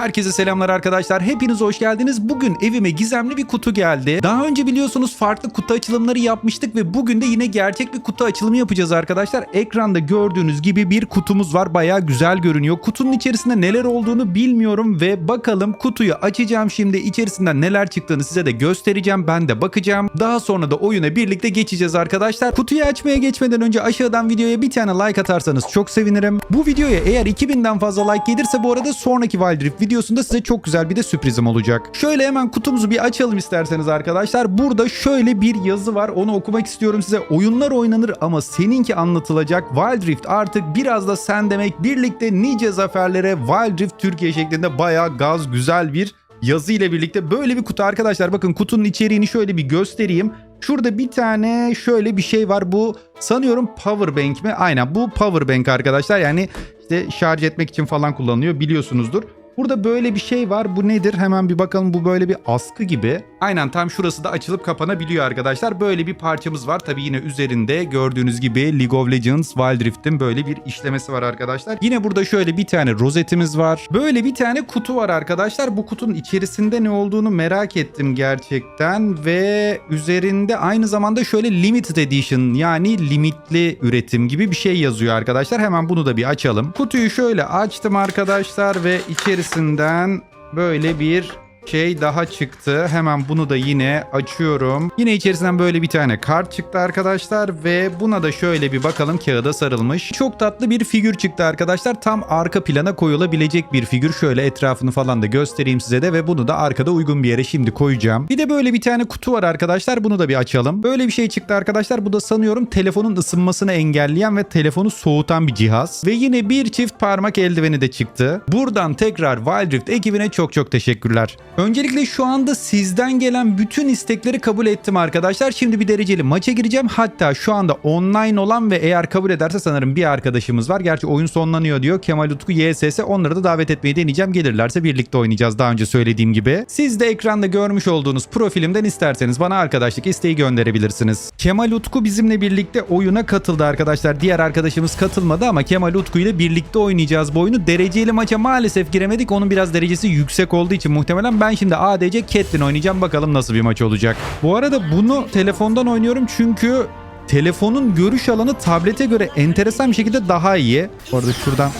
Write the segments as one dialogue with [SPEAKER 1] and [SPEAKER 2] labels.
[SPEAKER 1] Herkese selamlar arkadaşlar. Hepiniz hoş geldiniz. Bugün evime gizemli bir kutu geldi. Daha önce biliyorsunuz farklı kutu açılımları yapmıştık ve bugün de yine gerçek bir kutu açılımı yapacağız arkadaşlar. Ekranda gördüğünüz gibi bir kutumuz var. Bayağı güzel görünüyor. Kutunun içerisinde neler olduğunu bilmiyorum ve bakalım kutuyu açacağım şimdi. İçerisinden neler çıktığını size de göstereceğim. Ben de bakacağım. Daha sonra da oyuna birlikte geçeceğiz arkadaşlar. Kutuyu açmaya geçmeden önce aşağıdan videoya bir tane like atarsanız çok sevinirim. Bu videoya eğer 2000'den fazla like gelirse bu arada sonraki Wild Rift videosunda size çok güzel bir de sürprizim olacak. Şöyle hemen kutumuzu bir açalım isterseniz arkadaşlar. Burada şöyle bir yazı var. Onu okumak istiyorum size. Oyunlar oynanır ama seninki anlatılacak. Wild Rift artık biraz da sen demek. Birlikte nice zaferlere Wild Rift Türkiye şeklinde bayağı gaz güzel bir yazı ile birlikte böyle bir kutu arkadaşlar. Bakın kutunun içeriğini şöyle bir göstereyim. Şurada bir tane şöyle bir şey var. Bu sanıyorum power bank mi? Aynen bu power bank arkadaşlar. Yani işte şarj etmek için falan kullanılıyor biliyorsunuzdur. Burada böyle bir şey var. Bu nedir? Hemen bir bakalım. Bu böyle bir askı gibi. Aynen tam şurası da açılıp kapanabiliyor arkadaşlar. Böyle bir parçamız var. Tabii yine üzerinde gördüğünüz gibi League of Legends Wild Rift'in böyle bir işlemesi var arkadaşlar. Yine burada şöyle bir tane rozetimiz var. Böyle bir tane kutu var arkadaşlar. Bu kutunun içerisinde ne olduğunu merak ettim gerçekten ve üzerinde aynı zamanda şöyle limited edition yani limitli üretim gibi bir şey yazıyor arkadaşlar. Hemen bunu da bir açalım. Kutuyu şöyle açtım arkadaşlar ve içerisinden böyle bir şey daha çıktı. Hemen bunu da yine açıyorum. Yine içerisinden böyle bir tane kart çıktı arkadaşlar ve buna da şöyle bir bakalım kağıda sarılmış. Çok tatlı bir figür çıktı arkadaşlar. Tam arka plana koyulabilecek bir figür. Şöyle etrafını falan da göstereyim size de ve bunu da arkada uygun bir yere şimdi koyacağım. Bir de böyle bir tane kutu var arkadaşlar. Bunu da bir açalım. Böyle bir şey çıktı arkadaşlar. Bu da sanıyorum telefonun ısınmasını engelleyen ve telefonu soğutan bir cihaz. Ve yine bir çift parmak eldiveni de çıktı. Buradan tekrar Wild Rift ekibine çok çok teşekkürler. Öncelikle şu anda sizden gelen bütün istekleri kabul ettim arkadaşlar. Şimdi bir dereceli maça gireceğim. Hatta şu anda online olan ve eğer kabul ederse sanırım bir arkadaşımız var. Gerçi oyun sonlanıyor diyor. Kemal Utku YSS. Onları da davet etmeyi deneyeceğim. Gelirlerse birlikte oynayacağız daha önce söylediğim gibi. Siz de ekranda görmüş olduğunuz profilimden isterseniz bana arkadaşlık isteği gönderebilirsiniz. Kemal Utku bizimle birlikte oyuna katıldı arkadaşlar. Diğer arkadaşımız katılmadı ama Kemal Utku ile birlikte oynayacağız bu oyunu. Dereceli maça maalesef giremedik. Onun biraz derecesi yüksek olduğu için muhtemelen ben şimdi ADC Catelyn oynayacağım. Bakalım nasıl bir maç olacak. Bu arada bunu telefondan oynuyorum çünkü telefonun görüş alanı tablete göre enteresan bir şekilde daha iyi. Bu arada şuradan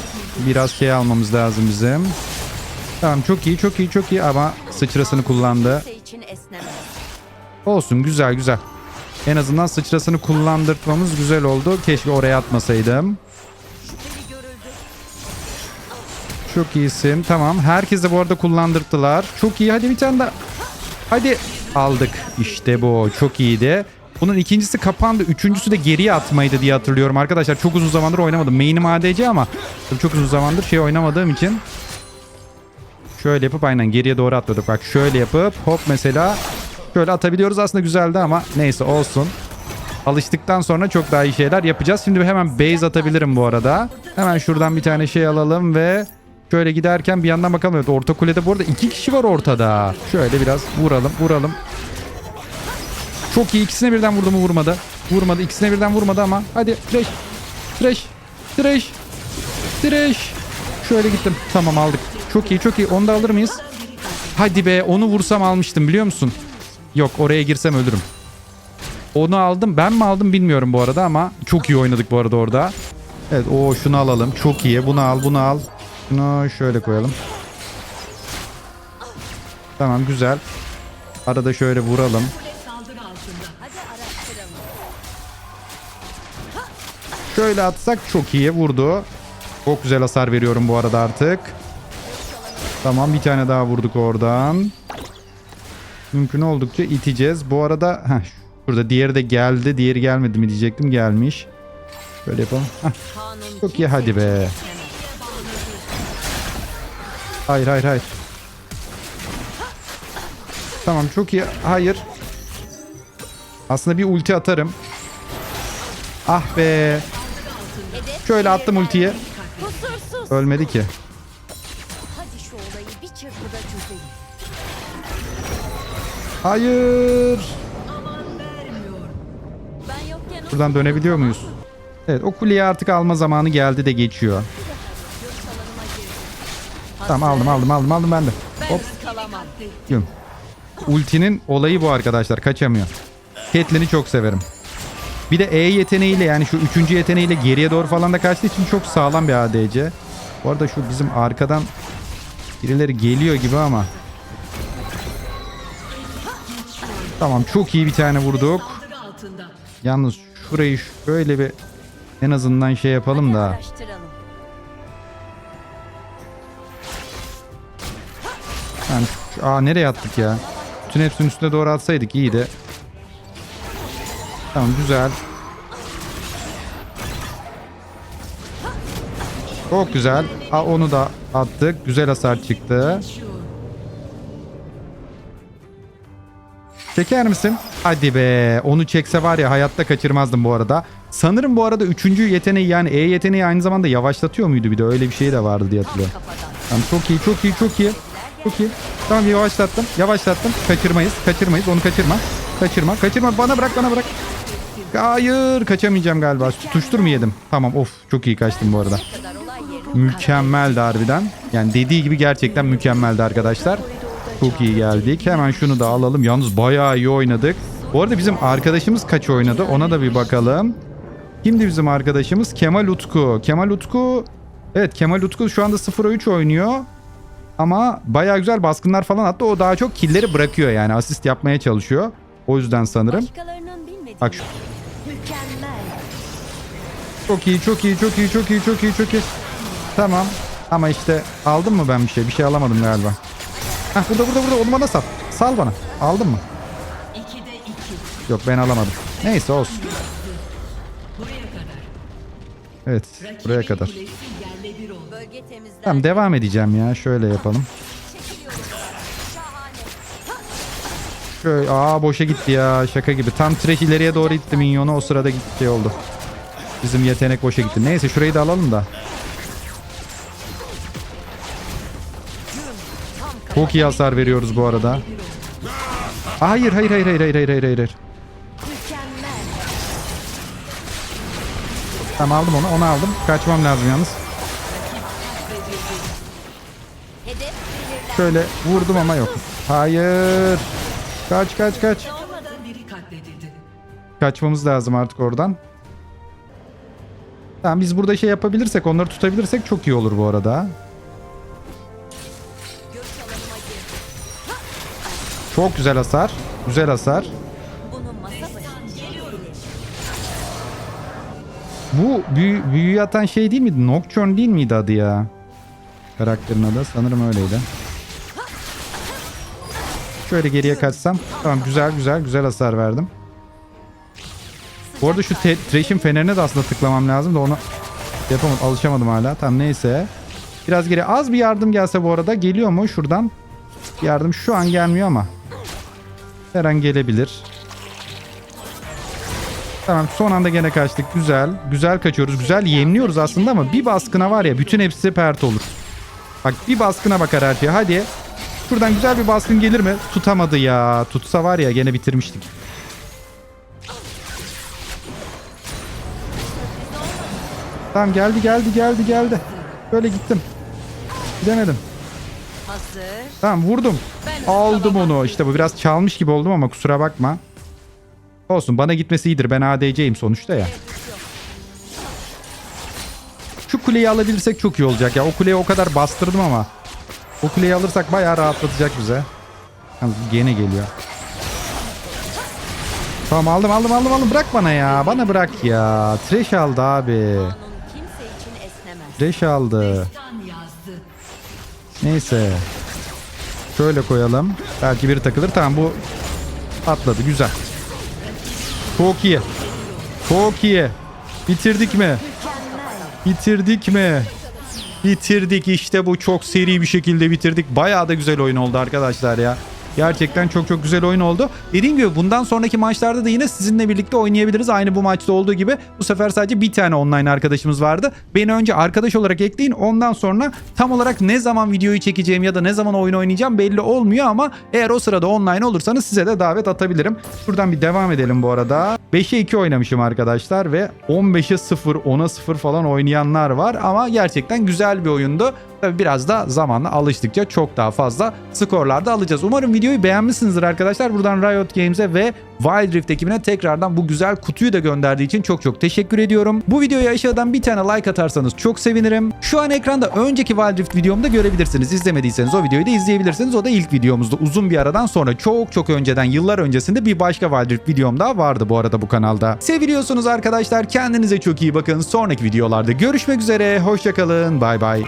[SPEAKER 1] biraz şey almamız lazım bizim. Tamam çok iyi çok iyi çok iyi ama sıçrasını kullandı. Olsun güzel güzel. En azından sıçrasını kullandırtmamız güzel oldu. Keşke oraya atmasaydım. Çok iyisin. Tamam. Herkes de bu arada kullandırdılar. Çok iyi. Hadi bir tane daha. Hadi. Aldık. İşte bu. Çok iyiydi. Bunun ikincisi kapandı. Üçüncüsü de geriye atmaydı diye hatırlıyorum arkadaşlar. Çok uzun zamandır oynamadım. Main'im ADC ama çok uzun zamandır şey oynamadığım için. Şöyle yapıp aynen geriye doğru atladık. Bak şöyle yapıp hop mesela şöyle atabiliyoruz. Aslında güzeldi ama neyse olsun. Alıştıktan sonra çok daha iyi şeyler yapacağız. Şimdi hemen base atabilirim bu arada. Hemen şuradan bir tane şey alalım ve şöyle giderken bir yandan bakalım. Evet orta kulede bu arada iki kişi var ortada. Şöyle biraz vuralım vuralım. Çok iyi ikisine birden vurdu mu vurmadı. Vurmadı ikisine birden vurmadı ama hadi trash trash trash trash. Şöyle gittim. Tamam aldık. Çok iyi çok iyi. Onu da alır mıyız? Hadi be onu vursam almıştım biliyor musun? Yok oraya girsem ölürüm. Onu aldım. Ben mi aldım bilmiyorum bu arada ama çok iyi oynadık bu arada orada. Evet o şunu alalım. Çok iyi. Bunu al bunu al. Şunu şöyle koyalım. Tamam güzel. Arada şöyle vuralım. Şöyle atsak çok iyi vurdu. Çok güzel hasar veriyorum bu arada artık. Tamam bir tane daha vurduk oradan. Mümkün oldukça iteceğiz. Bu arada heh, şurada diğeri de geldi. Diğeri gelmedi mi diyecektim. Gelmiş. Şöyle yapalım. Heh, çok iyi hadi be. Hayır hayır hayır. Tamam çok iyi. Hayır. Aslında bir ulti atarım. Ah be. Şöyle attım ultiyi. Ölmedi ki. Hayır. Buradan dönebiliyor muyuz? Evet o kuleyi artık alma zamanı geldi de geçiyor. Tamam aldım aldım aldım aldım ben de. Hop. Güm. Ultinin olayı bu arkadaşlar. Kaçamıyor. Catelyn'i çok severim. Bir de E yeteneğiyle yani şu üçüncü yeteneğiyle geriye doğru falan da kaçtığı için çok sağlam bir ADC. Bu arada şu bizim arkadan birileri geliyor gibi ama. Tamam çok iyi bir tane vurduk. Yalnız şurayı şöyle bir en azından şey yapalım da. Şu- aa nereye attık ya? Bütün hepsinin üstüne doğru atsaydık iyiydi. Tamam güzel. Çok güzel. Aa, onu da attık. Güzel hasar çıktı. Çeker misin? Hadi be. Onu çekse var ya hayatta kaçırmazdım bu arada. Sanırım bu arada üçüncü yeteneği yani E yeteneği aynı zamanda yavaşlatıyor muydu bir de öyle bir şey de vardı diye hatırlıyorum. Tamam çok iyi çok iyi çok iyi. Çok. Tamam yavaşlattım. Yavaşlattım. Kaçırmayız. Kaçırmayız. Onu kaçırma. Kaçırma. Kaçırma. Bana bırak bana bırak. Hayır. Kaçamayacağım galiba. Tutuştur mu yedim? Tamam of. Çok iyi kaçtım bu arada. Mükemmeldi harbiden. Yani dediği gibi gerçekten mükemmeldi arkadaşlar. Çok iyi geldik. Hemen şunu da alalım. Yalnız bayağı iyi oynadık. Bu arada bizim arkadaşımız kaç oynadı? Ona da bir bakalım. Kimdi bizim arkadaşımız? Kemal Utku. Kemal Utku... Evet Kemal Utku şu anda 0-3 oynuyor. Ama bayağı güzel baskınlar falan attı. O daha çok killeri bırakıyor yani. Asist yapmaya çalışıyor. O yüzden sanırım. Bak şu. Çok iyi, çok iyi, çok iyi, çok iyi, çok iyi, çok iyi. Tamam. Ama işte aldım mı ben bir şey? Bir şey alamadım galiba. Hah burada burada burada onu bana sal. Sal bana. Aldın mı? Yok ben alamadım. Neyse olsun. Evet buraya kadar. Tamam devam edeceğim ya. Şöyle yapalım. Şöyle, aa boşa gitti ya şaka gibi. Tam trash ileriye doğru gitti minyonu o sırada gitti şey oldu. Bizim yetenek boşa gitti. Neyse şurayı da alalım da. Çok iyi hasar veriyoruz bu arada. Hayır hayır hayır hayır hayır hayır hayır hayır. Tamam aldım onu onu aldım. Kaçmam lazım yalnız. Şöyle vurdum ama yok. Hayır. Kaç kaç kaç. Kaçmamız lazım artık oradan. Tamam biz burada şey yapabilirsek onları tutabilirsek çok iyi olur bu arada. Çok güzel hasar. Güzel hasar. Bu büyü, büyüyü atan şey değil miydi? Nocturne değil miydi adı ya? Karakterin adı sanırım öyleydi. Şöyle geriye kaçsam. Tamam güzel güzel güzel hasar verdim. Bu arada şu Thresh'in fenerine de aslında tıklamam lazım da onu yapamadım. Alışamadım hala. Tamam neyse. Biraz geri az bir yardım gelse bu arada. Geliyor mu şuradan? Yardım şu an gelmiyor ama. Her an gelebilir. Tamam son anda gene kaçtık. Güzel. Güzel kaçıyoruz. Güzel yemliyoruz aslında ama bir baskına var ya bütün hepsi pert olur. Bak bir baskına bakar her şey. Hadi. Şuradan güzel bir baskın gelir mi? Tutamadı ya. Tutsa var ya gene bitirmiştik. Tamam geldi geldi geldi geldi. Böyle gittim. Gidemedim. Tamam vurdum. Aldım onu. İşte bu biraz çalmış gibi oldum ama kusura bakma. Olsun bana gitmesi iyidir. Ben ADC'yim sonuçta ya. Şu kuleyi alabilirsek çok iyi olacak ya. O kuleyi o kadar bastırdım ama. O kuleyi alırsak bayağı rahatlatacak bize. Yalnız gene geliyor. Tamam aldım aldım aldım aldım. Bırak bana ya. Bana bırak ya. Trash aldı abi. Trash aldı. Neyse. Şöyle koyalım. Belki biri takılır. Tamam bu atladı. Güzel. Çok iyi. Çok iyi. Bitirdik mi? Bitirdik mi? Bitirdik işte bu çok seri bir şekilde bitirdik. Bayağı da güzel oyun oldu arkadaşlar ya. Gerçekten çok çok güzel oyun oldu. Dediğim gibi bundan sonraki maçlarda da yine sizinle birlikte oynayabiliriz. Aynı bu maçta olduğu gibi. Bu sefer sadece bir tane online arkadaşımız vardı. Beni önce arkadaş olarak ekleyin. Ondan sonra tam olarak ne zaman videoyu çekeceğim ya da ne zaman oyun oynayacağım belli olmuyor ama eğer o sırada online olursanız size de davet atabilirim. Şuradan bir devam edelim bu arada. 5'e 2 oynamışım arkadaşlar ve 15'e 0, 10'a 0 falan oynayanlar var ama gerçekten güzel bir oyundu. Tabi biraz da zamanla alıştıkça çok daha fazla skorlarda alacağız. Umarım videoyu beğenmişsinizdir arkadaşlar. Buradan Riot Games'e ve Wild Rift ekibine tekrardan bu güzel kutuyu da gönderdiği için çok çok teşekkür ediyorum. Bu videoya aşağıdan bir tane like atarsanız çok sevinirim. Şu an ekranda önceki Wild Rift videomu da görebilirsiniz. İzlemediyseniz o videoyu da izleyebilirsiniz. O da ilk videomuzda uzun bir aradan sonra çok çok önceden yıllar öncesinde bir başka Wild Rift videom daha vardı bu arada bu kanalda. Seviliyorsunuz arkadaşlar. Kendinize çok iyi bakın. Sonraki videolarda görüşmek üzere. Hoşçakalın. Bay bay.